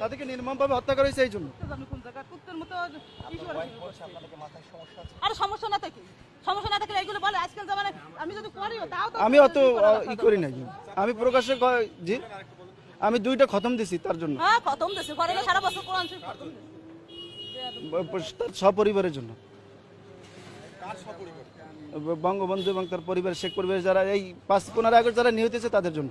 তাদেরকে নির্মমভাবে হত্যা করা হয়েছে এই জন্য। জানি কোন জায়গা কুত্তের মতো ইস্যু করে আরে সমস্যা সমস্যা না থাকলে এইগুলো বলে আজকাল জামানে আমি যদি করিও তাও তো আমি অত ই করি নাই আমি প্রকাশ্যে কয়- জি আমি দুইটা খতম দিছি তার জন্য। হ্যাঁ না সপরিবারের জন্য। বঙ্গবন্ধু এবং তার পরিবার শেখ পরিবার যারা এই পাঁচ পনেরো আগস্ট যারা নিহত হয়েছে তাদের জন্য।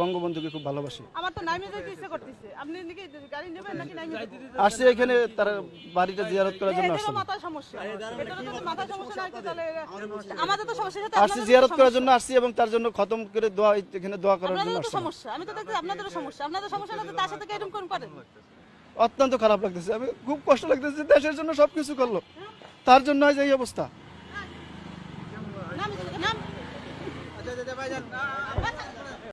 বঙ্গবন্ধুকে খুব ভালোবাসি। আমার তো নাইমে যেতে ইচ্ছে করতেছে। আপনি নাকি গাড়ি নেবেন নাকি নাইমে যাবেন? এখানে তার বাড়িটা জিয়ারত করার জন্য আসছি। সমস্যা। এটারও যদি মাথায় সমস্যা নাই তাহলে আমাদের তো সমস্যা সাথে আসছি জিয়ারত করার জন্য আসছি এবং তার জন্য খতম করে দোয়া এখানে দোয়া করার জন্য আসছি। সমস্যা আমি তো দেখছি আপনাদেরও সমস্যা। আপনাদের সমস্যা না তো তার সাথে এরকম কোন করেন অত্যন্ত খারাপ লাগতেছে। আমি খুব কষ্ট লাগতেছে দেশের জন্য সবকিছু করল। তার জন্য আজ এই অবস্থা। নাম নাম।